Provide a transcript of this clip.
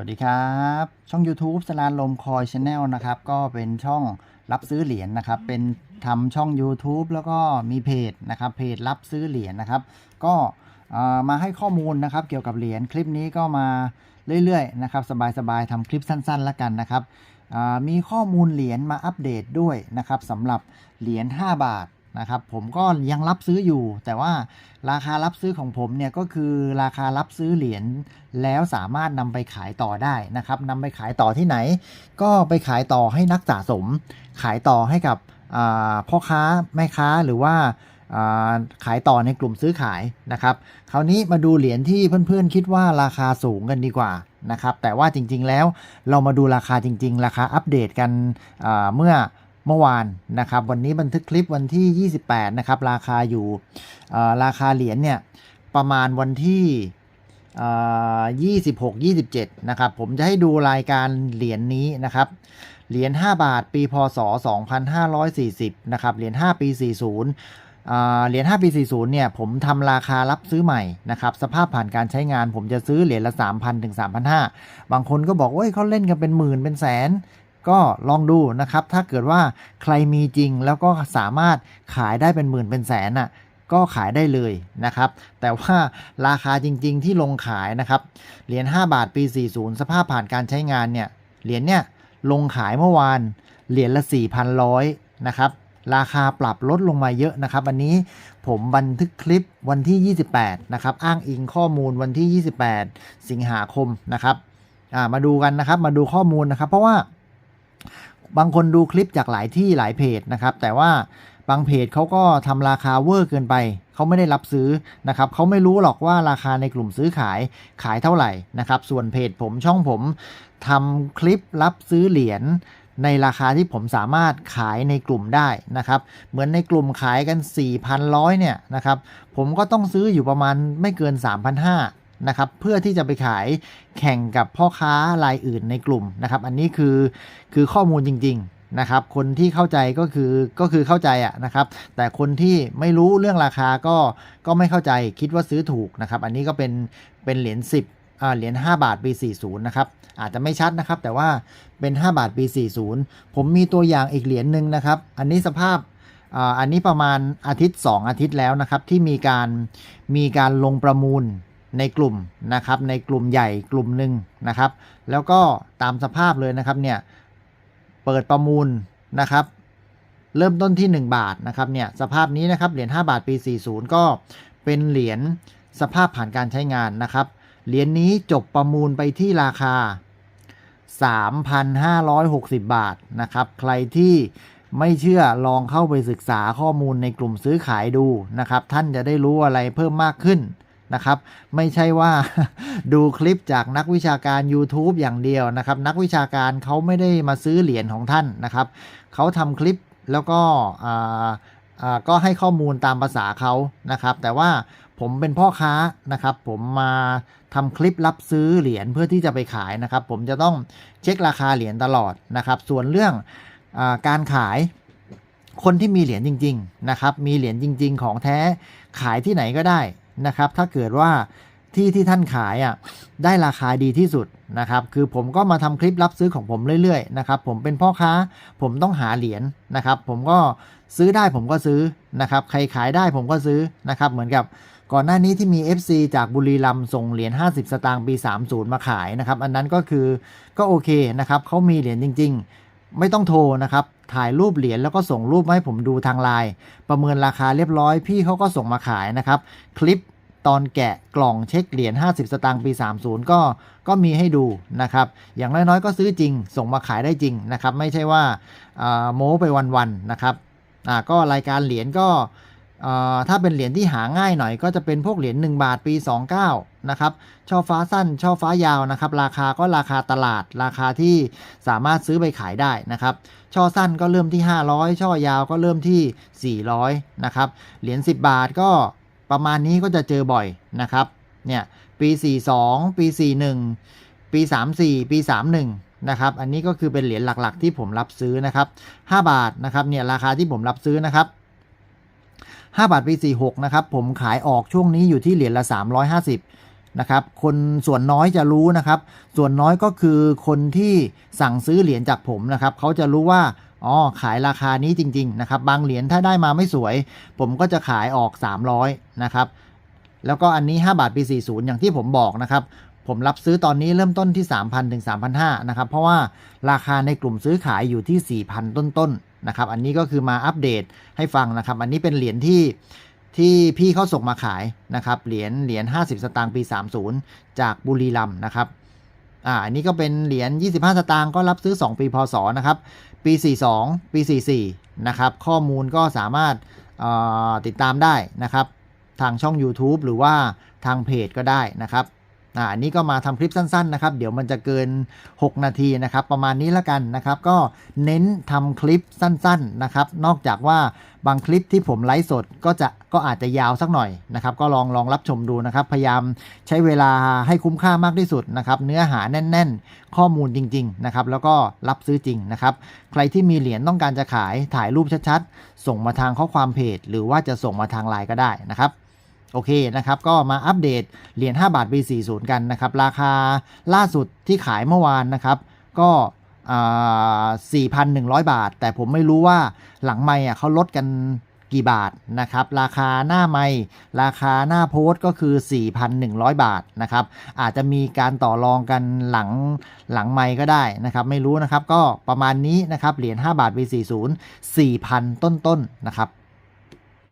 วัสดีครับ ช่อง YouTube สลานลมคอยชาแนลนะครับ ก็เป็นช่องรับซื้อเหรียญนะครับ เป็นทำช่อง YouTube แล้วก็มีเพจนะครับ เพจรับซื้อเหรียญนะครับ ก็มาให้ข้อมูลนะครับ เกี่ยวกับเหรียญคลิปนี้ก็มาเรื่อยๆนะครับ สบายๆทำคลิปสั้นๆแล้วกันนะครับมีข้อมูลเหรียญมาอัปเดตด้วยนะครับสำหรับเหรียญ5บาท นะครับผมก็ยังรับซื้ออยู่ แต่ว่าราคารับซื้อของผมเนี่ยก็คือราคารับซื้อเหรียญแล้วสามารถนำไปขายต่อได้นะครับนำไปขายต่อที่ไหน ก็ไปขายต่อให้นักสะสม ขายต่อให้กับพ่อค้าแม่ค้าหรือว่าขายต่อในกลุ่มซื้อขายนะครับ คราวนี้มาดูเหรียญที่เพื่อนๆ คิดว่าราคาสูงกันดีกว่านะครับ แต่ว่าจริงๆแล้วเรามาดูราคาจริง ๆ ราคาอัปเดตกันเมื่อ เมื่อวานนะครับ วันนี้บันทึกคลิปวันที่ 28 นะครับ ราคาอยู่ราคาเหรียญเนี่ยประมาณวันที่ 26 27 นะครับ ผมจะให้ดูรายการเหรียญนี้นะครับ เหรียญ5บาทปีพศ 2540 นะครับ เหรียญ5ปี 40เหรียญ5ปี 40 เนี่ย ผมทำราคารับซื้อใหม่นะครับ สภาพผ่านการใช้งานผมจะซื้อเหรียญละ 3,000 ถึง 3,500 บางคนก็บอกว่าเขาเล่นกันเป็นหมื่นเป็นแสน ก็ลองดูนะครับ ถ้าเกิดว่าใครมีจริงแล้วก็สามารถขายได้เป็นหมื่นเป็นแสนอะก็ขายได้เลยนะครับ แต่ว่าราคาจริงๆที่ลงขายนะครับ เหรียญ5บาทปี 40 สภาพผ่านการใช้งานเนี่ย เหรียญเนี่ยลงขายเมื่อวาน เหรียญละ 4,100 นะครับ ราคาปรับลดลงมาเยอะนะครับ อันนี้ผมบันทึกคลิปวันที่ 28 นะครับ อ้างอิงข้อมูลวันที่ 28 สิงหาคมนะครับ มาดูกันนะครับ มาดูข้อมูลนะครับ เพราะว่า บางคนดูคลิปจากหลายที่หลายเพจนะครับ แต่ว่าบางเพจเขาก็ทำราคาเวอร์เกินไป เขาไม่ได้รับซื้อนะครับเขาไม่รู้หรอกว่าราคาในกลุ่มซื้อขายขายเท่าไหร่นะครับ ส่วนเพจผมช่องผมทำคลิปรับซื้อเหรียญในราคาที่ผมสามารถขายในกลุ่มได้นะครับ เหมือนในกลุ่มขายกัน 4,100เนี่ยนะครับ ผมก็ต้องซื้ออยู่ประมาณไม่เกิน 3,500 นะครับเพื่อที่จะไปขายแข่งกับพ่อค้ารายอื่นในกลุ่มนะครับ อันนี้คือคือข้อมูลจริงๆนะครับ คนที่เข้าใจก็คือก็คือเข้าใจอะนะครับ แต่คนที่ไม่รู้เรื่องราคาก็ก็ไม่เข้าใจคิดว่าซื้อถูกนะครับ อันนี้ก็เป็นเป็นเหรียญ10อ่าเหรียญ5บาทปี 40 นะครับ อาจจะไม่ชัดนะครับ แต่ว่าเป็น 5 บาทปี 40 ผมมีตัวอย่างอีกเหรียญหนึ่งนะครับ อันนี้สภาพอ่าอันนี้ประมาณอาทิตย์ 2 อาทิตย์แล้วนะครับ ที่มีการมีการลงประมูล ในกลุ่มนะครับในกลุ่มใหญ่กลุ่มหนึ่งนะครับ แล้วก็ตามสภาพเลยนะครับเนี่ยเปิดประมูลนะครับ เริ่มต้นที่ 1 บาทนะครับเนี่ยสภาพนี้นะครับเหรียญ5บาทปี 40 ก็เป็นเหรียญสภาพผ่านการใช้งานนะครับเหรียญนี้จบประมูลไปที่ราคา 3,560 บาทนะครับ ใครที่ไม่เชื่อลองเข้าไปศึกษาข้อมูลในกลุ่มซื้อขายดูนะครับ ท่านจะได้รู้อะไรเพิ่มมากขึ้น นะครับ ไม่ใช่ว่าดูคลิปจากนักวิชาการ YouTube อย่างเดียวนะครับ นักวิชาการเขาไม่ได้มาซื้อเหรียญของท่านนะครับเขาทำคลิปแล้วก็ก็ให้ข้อมูลตามภาษาเขานะครับ แต่ว่าผมเป็นพ่อค้านะครับ ผมมาทำคลิปรับซื้อเหรียญเพื่อที่จะไปขายนะครับ ผมจะต้องเช็คราคาเหรียญตลอดนะครับ ส่วนเรื่องอการขายคนที่มีเหรียญจริง ๆ นะครับ มีเหรียญจริง ๆ ของแท้ขายที่ไหนก็ได้ นะครับ ถ้าเกิดว่าที่ที่ท่านขายอะได้ราคาดีที่สุดนะครับ คือผมก็มาทำคลิปรับซื้อของผมเรื่อยๆนะครับ ผมเป็นพ่อค้าผมต้องหาเหรียญนะครับ ผมก็ซื้อได้ผมก็ซื้อนะครับ ใครขายได้ผมก็ซื้อนะครับ เหมือนกับก่อนหน้านี้ที่มี FC จากบุรีรัมย์ส่งเหรียญ50 สตางค์ปี 30 มาขายนะครับ อันนั้นก็คือก็โอเคนะครับเขามีเหรียญจริง ๆ ไม่ต้องโทรนะครับ ถ่ายรูปเหรียญแล้วก็ส่งรูปมาให้ผมดูทางไลน์ประเมินราคาเรียบร้อย พี่เขาก็ส่งมาขายนะครับ คลิปตอนแกะกล่องเช็คเหรียญ 50 สตางค์ปี 30 ก็ก็มีให้ดูนะครับ อย่างน้อยๆ ก็ซื้อจริง ส่งมาขายได้จริงนะครับ ไม่ใช่ว่าโม้ไปวันๆนะครับอ่าก็รายการเหรียญก็ ถ้าเป็นเหรียญที่หาง่ายหน่อยก็จะเป็นพวกเหรียญ1บาทปี 29 นะครับ ช่อฟ้าสั้น ช่อฟ้ายาวนะครับ ราคาก็ราคาตลาด ราคาที่สามารถซื้อไปขายได้นะครับ ช่อสั้นก็เริ่มที่ 500 ช่อยาวก็เริ่มที่ 400 นะครับ เหรียญ10 บาทก็ประมาณนี้ก็จะเจอบ่อยนะครับ เนี่ย ปี 42 ปี 41 ปี 34 ปี 31นะครับ อันนี้ก็คือเป็นเหรียญหลักๆ ที่ผมรับซื้อนะครับ 5 บาทนะครับ เนี่ยราคาที่ผมรับซื้อนะครับ 5 บาทปี 46 นะครับ ผมขายออกช่วงนี้อยู่ที่เหรียญละ 350 นะครับ คนส่วนน้อยจะรู้นะครับ ส่วนน้อยก็คือคนที่สั่งซื้อเหรียญจากผมนะครับ เขาจะรู้ว่า อ๋อ ขายราคานี้จริง ๆ นะครับ บางเหรียญถ้าได้มาไม่สวย ผมก็จะขายออก 300 นะครับ แล้วก็อันนี้ 5 บาทปี 40 อย่างที่ผมบอกนะครับผมรับซื้อตอนนี้เริ่มต้นที่ 3,000 ถึง 3,500 นะครับ เพราะว่าราคาในกลุ่มซื้อขายอยู่ที่ 4,000 ต้นๆน นะครับ อันนี้ก็คือมาอัปเดตให้ฟังนะครับ อันนี้เป็นเหรียญที่ที่พี่เขาส่งมาขายนะครับเหรียญเหรียญ50 สตางค์ปี 30 จากบุรีรัมนะครับอ่าอันนี้ก็เป็นเหรียญ25 สตางค์ก็รับซื้อ 2 ปีพศนะครับปี 42 ปี 44นะครับข้อมูลก็สามารถติดตามได้นะครับ ทางช่อง YouTube หรือว่าทางเพจก็ได้นะครับ อ่าอันนี้ก็มาทำคลิปสั้นๆนะครับ เดี๋ยวมันจะเกิน 6 นาทีนะครับ ประมาณนี้ละกันนะครับ ก็เน้นทำคลิปสั้นๆนะครับ นอกจากว่าบางคลิปที่ผมไลฟ์สดก็จะก็อาจจะยาวสักหน่อยนะครับ ก็ลองลองรับชมดูนะครับ พยายามใช้เวลาให้คุ้มค่ามากที่สุดนะครับ เนื้อหาแน่น ๆ ข้อมูลจริง ๆ นะครับ แล้วก็รับซื้อจริงนะครับ ใครที่มีเหรียญต้องการจะขายถ่ายรูปชัดๆ ส่งมาทางข้อความเพจ หรือว่าจะส่งมาทางไลน์ก็ได้นะครับ โอเคนะครับ ก็มาอัปเดตเหรียญ5บาท B40 กันนะครับ ราคาล่าสุดที่ขายเมื่อวานนะครับ ก็อ่า4,100 บาท แต่ผมไม่รู้ว่าหลังไม่อะเขาลดกันกี่บาทนะครับ ราคาหน้าไม่ราคาหน้าโพสก็คือ 4,100 บาทนะครับ อาจจะมีการต่อรองกันหลังหลังไม่ก็ได้นะครับ ไม่รู้นะครับก็ประมาณนี้นะครับเหรียญ5บาท V40 4,000 ต้นๆนะครับ